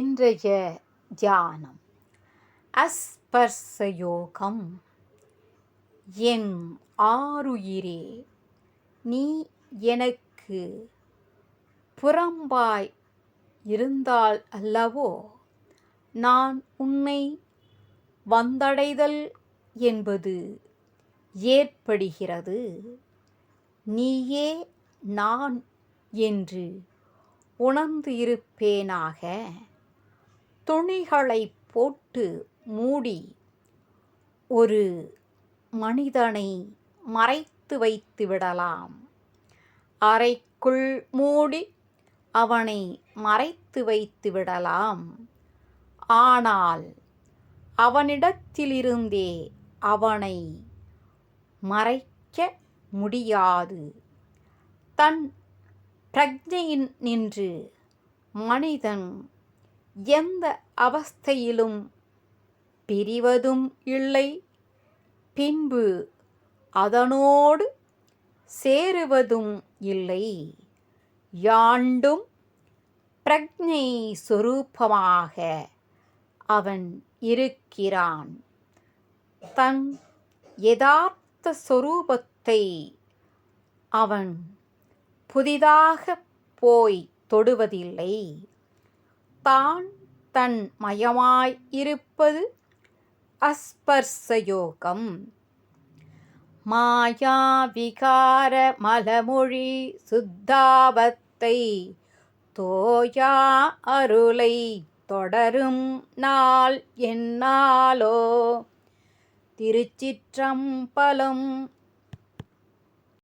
இன்றைய தியானம். அஸ்பர்ச யோகம் என் ஆருயிரே நீ எனக்கு புறம்பாய் இருந்தால் அல்லவோ நான் உன்னை வந்தடைதல் என்பது ஏற்படுகிறது. நீயே நான் என்று உணர்ந்து இருப்பேனாக துணிகளை போட்டு மூடி ஒரு மனிதனை மறைத்து வைத்து விடலாம். அறைக்குள் மூடி அவனை மறைத்து வைத்து விடலாம். ஆனால் அவனிடத்திலிருந்தே அவனை மறைக்க முடியாது. தன் பிரஜையின் நின்று மனிதன் எந்த அவஸ்தையிலும் பிரிவதும் இல்லை. பின்பு அதனோடு சேருவதும் இல்லை. யாண்டும் பிரக்ஞை சொரூபமாக அவன் இருக்கிறான். தன் யதார்த்த சொரூபத்தை அவன் புதிதாக போய் தொடுவதில்லை. தான் தன் மயமாய் இருப்பது அஸ்பர்சயோகம். மாயா விகார மலமொழி சுத்தாபத்தை தோயா அருளை தொடரும் நாள் என்னாலோ. திருச்சிற்றம்பலம்